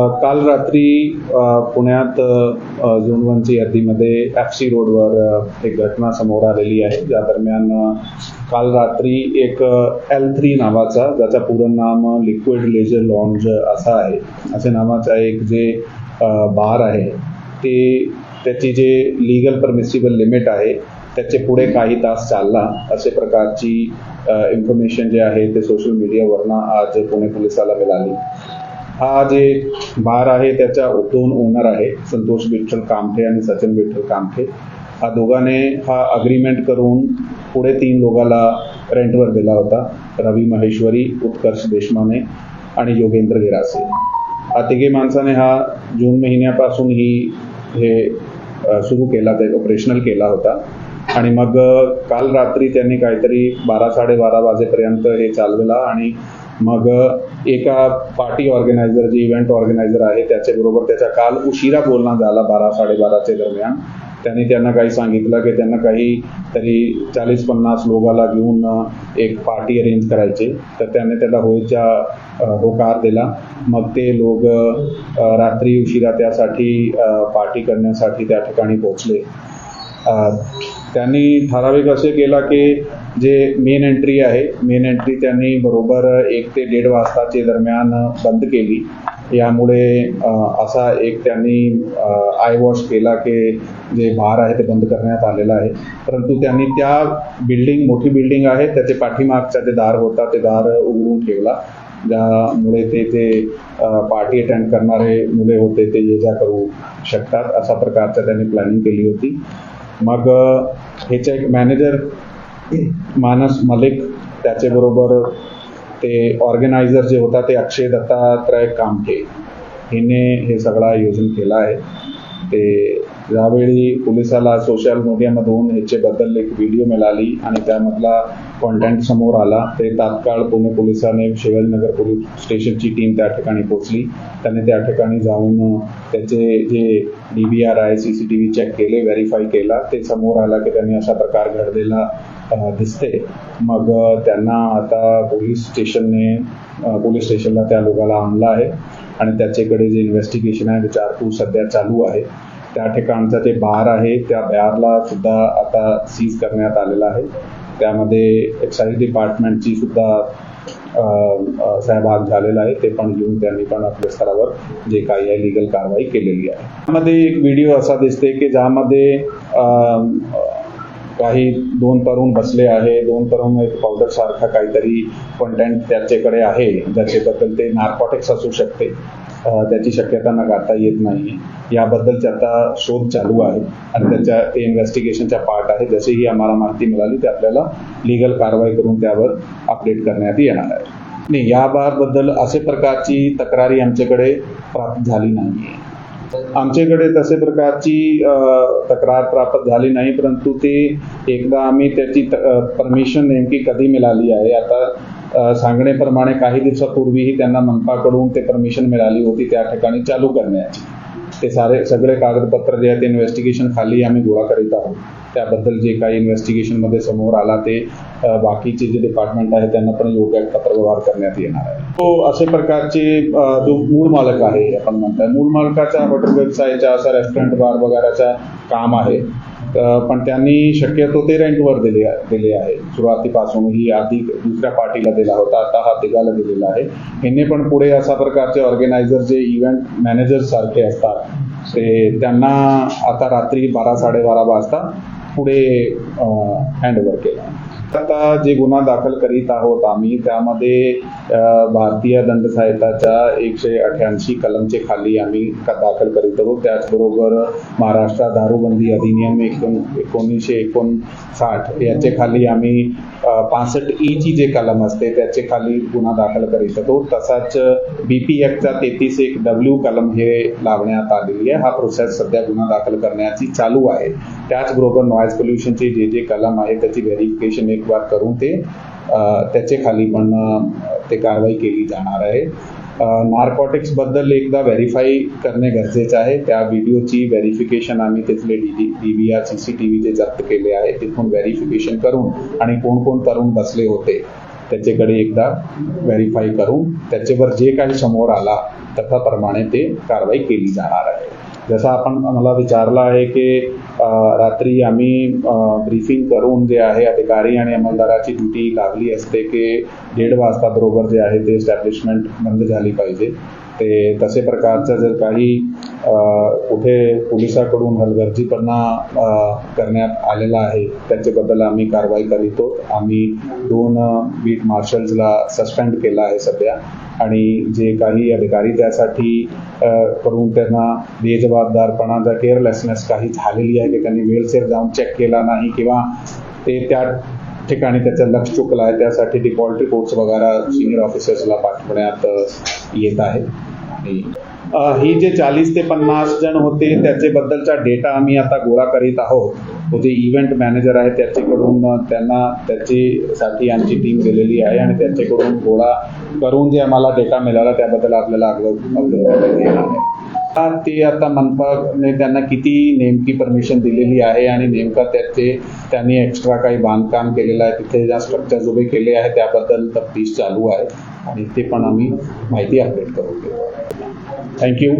काल रात्री पुण्यात अ, झोन वनची हद्दीमध्ये एफ सी रोडवर एक घटना समोर आलेली आहे. ज्या दरम्यान काल रात्री एक एल थ्री नावाचा ज्याचा पूर्ण नाम लिक्विड लेजर लॉन्ज असा आहे. असे नावाचा एक जे बार आहे ते त्याची जे लिगल परमिसिबल लिमिट आहे त्याचे पुढे काही तास चालला. असे प्रकारची इन्फॉर्मेशन जे आहे ते सोशल मीडियावरनं आज पुणे पोलिसाला मिळाली. हा जे भार आहे त्याच्या दोन ओनर आहे संतोष विठ्ठल कामठे आणि सचिन विठ्ठल कामठे. हा दोघांने हा अग्रीमेंट करून पुढे तीन लोकाला रेंटवर दिला होता रवी महेश्वरी उत्कर्ष देशमाने आणि योगेंद्र गिरासे हा तिघे माणसाने हा जून महिन्यापासून ही हे सुरू केला ते ऑपरेशनल केला होता. आणि मग काल रात्री त्यांनी काहीतरी बारा साडेबारा वाजेपर्यंत हे चालवला आणि मग एका पार्टी ऑर्गनायझर जे इव्हेंट ऑर्गनायझर आहे त्याच्याबरोबर त्याचा काल उशिरा बोलणं झाला बारा साडेबाराच्या दरम्यान. त्यांनी त्यांना काही सांगितलं की त्यांना काही तरी चाळीस पन्नास लोकाला घेऊन एक पार्टी अरेंज करायचे. तर त्याने त्याला होळीचा होकार दिला. मग ते लोक रात्री उशिरा त्यासाठी पार्टी करण्यासाठी त्या ठिकाणी पोहोचले. त्यांनी ठराविक असे केला की जे मेन एंट्री आहे मेन एंट्री त्यांनी बरोबर एक ते दीड वाजताचे दरम्यान बंद केली. यामुळे असा एक त्यांनी आय वॉश केला की जे बार आहे ते बंद करण्यात आलेलं आहे. परंतु त्यांनी त्या बिल्डिंग मोठी बिल्डिंग आहे त्याचे पाठीमागचा जे दार होता ते दार उघडून ठेवला. ज्यामुळे ते ते पार्टी अटेंड करणारे मुले होते ते ये जा करू शकतात अशा प्रकारचं त्यांनी प्लॅनिंग केली होती. मग ह्याचे एक मॅनेजर मानस मलिक त्याच्याबरोबर ते ऑर्गनायझर जे होता ते अक्षय दत्तात्रय कामठे. हिने हे सगळं आयोजन केला आहे. ते यावेळी पोलिसाला सोशल मीडियामधून ह्याच्याबद्दल एक व्हिडिओ मिळाली आणि त्यामधला कॉन्टेंट समोर आला. ते तात्काळ पुणे पोलिसांनी शिवाजीनगर पोलीस स्टेशनची टीम त्या ठिकाणी पोहोचली. त्याने त्या ठिकाणी जाऊन त्याचे जे डी व्ही आर आहे C C T V check केले व्हेरीफाय केला. ते समोर आला की त्यांनी अशा प्रकार घडलेला दिसते. मग त्यांना आता पोलीस स्टेशनने पोलीस स्टेशनला त्या लोकाला आणलं आहे. आणि त्याच्याकडे जे इन्व्हेस्टिगेशन आहे विचारपूस सध्या चालू आहे. त्या ठिकाणचा जे बार आहे त्या बारला सुद्धा आता सीज करण्यात आलेला आहे. त्यामध्ये एक्साईज डिपार्टमेंटची सुद्धा सहभाग झालेला आहे. ते पण घेऊन त्यांनी पण आपल्या स्तरावर जे काही आहे लिगल कारवाई केलेली आहे. त्यामध्ये एक व्हिडिओ असा दिसते की ज्यामध्ये काही दोन तरुण बसले आहे. दोन तरुण एक पावडर सारखा काहीतरी कंटेंट त्याच्याकडे आहे. ज्याच्याबद्दल ते नार्कॉटिक्स असू शकते. त्याची शक्यता नाकारता येत नाही याबद्दलचे आता शोध चालू आहे. आणि त्याच्या ते इन्व्हेस्टिगेशनचा पार्ट आहे. जशीही आम्हाला माहिती मिळाली ते आपल्याला लिगल कारवाई करून त्यावर अपडेट करण्यात येणार आहे. नाही याबाबद्दल असे प्रकारची तक्रारी आमच्याकडे प्राप्त झाली नाही आहे आमच्याकडे तसे प्रकारची तक्रार प्राप्त झाली नाही परंतु ते एकदा आम्ही त्याची परमिशन नेमकी कधी मिळाली आहे? आता सांगण्याप्रमाणे काही दिवसापूर्वीही त्यांना मनपाकडून ते परमिशन मिळाली होती त्या ठिकाणी चालू करण्याची. ते सारे सगळे कागदपत्र जे आहेत ते इन्व्हेस्टिगेशन खाली आम्ही गोळा करीत आहोत. त्याबद्दल जे काही इन्व्हेस्टिगेशनमध्ये समोर आला ते बाकीचे जे डिपार्टमेंट आहे त्यांना पण योग्य पत्रव्यवहार करण्यात येणार आहे. तो असे प्रकारचे जो मूळ मालक आहे आपण म्हणताय मूळ मालकाचा हॉटेल व्यवसायाचा असा रेस्टॉरंट बार वगैरेचा काम आहे. पण त्यांनी शक्यतो ते रेंटवर दिले दिले आहे. सुरुवातीपासूनही आधी दुसऱ्या पार्टीला दिला होता आता हा तिघाला दिलेला आहे. यांनी पण पुढे अशा प्रकारचे ऑर्गनायझर जे इव्हेंट मॅनेजर सारखे असतात ते त्यांना आता रात्री बारा साडेबारा वाजता पुढे हँडओव्हर केला. आता जे गुन्हा दाखल करीत आहोत आम्ही त्यामध्ये भारतीय दंड संहिताच्या एकशे अठ्याऐंशी कलमचे खाली आम्ही दाखल करीत आहोत. त्याचबरोबर महाराष्ट्र दारूबंदी अधिनियम एकोण एकोणीसशे एकोणसाठ याचे खाली आम्ही पासष्ट ई ची जे कलम असते त्याचे खाली गुन्हा दाखल करीत आहोत. तसाच बी पी एक्टचा तेहतीस एक डब्ल्यू कलम हे लावण्यात आलेली आहे. हा प्रोसेस सध्या गुन्हा दाखल करण्याची चालू आहे. त्याचबरोबर नॉईज पोल्युशनचे जे जे कलम आहे त्याची व्हेरिफिकेशन एक बार करून ते त्याचे खाली पण ते कारवाई केली जाणार आहे. नार्कॉटिक्सबद्दल एकदा व्हेरीफाय करणे गरजेचं आहे. त्या व्हिडिओची व्हेरिफिकेशन आम्ही तिथले D D V R C C T V जे जप्त केले आहे. तिथून व्हेरिफिकेशन करून आणि कोण कोण तरुण बसले होते त्याच्याकडे एकदा व्हेरीफाय करून त्याच्यावर जे काही समोर आला त्याप्रमाणे ते कारवाई केली जाणार आहे. जसं आपण मला विचारलं आहे की रात्री आम्ही ब्रीफिंग करून जे आहे अधिकारी आणि अंमलदाराची ड्युटी लागली असते की दीड वाजता बरोबर जे आहे ते एस्टॅब्लिशमेंट बंद झाली पाहिजे. ते तसे प्रकारचं जर काही कुठे पोलिसाकडून हलगर्जीपणा करण्यात आलेला आहे त्याच्याबद्दल आम्ही कारवाई करीतो. आम्ही दोन बीट मार्शल्सला सस्पेंड केला आहे सध्या. आणि जे काही अधिकारी त्यासाठी करून त्यांना बेजबाबदारपणा जर केअरलेसनेस काही झालेली आहे की त्यांनी वेळसेर जाऊन चेक केला नाही किंवा ते त्या ठिकाणी त्याचं लक्ष चुकलं आहे. त्यासाठी डिफॉल्ट रिपोर्ट्स वगैरे सिनियर ऑफिसर्सला पाठवण्यात येत आहे. आणि ही जे चाळीस ते पन्नास जण होते त्याच्याबद्दलचा डेटा आम्ही आता गोळा करीत आहोत. तो जे इव्हेंट मॅनेजर आहे त्याच्याकडून त्यांना त्याच्यासाठी आमची टीम गेलेली आहे आणि त्याच्याकडून गोळा करून जे आम्हाला डेटा मिळाला त्याबद्दल आपल्याला अग्र आहे. ते आता मनपाने म्हणजे त्यांना किती नेमकी परमिशन दिलेली आहे आणि नेमका त्याचे त्यांनी एक्स्ट्रा काही बांधकाम केलेलं आहे. तिथे ज्या स्ट्रक्चर्स उभे केले आहे त्याबद्दल तफ्तीश चालू आहे. आणि ते पण आम्ही माहिती अपडेट करून देऊ. थँक्यू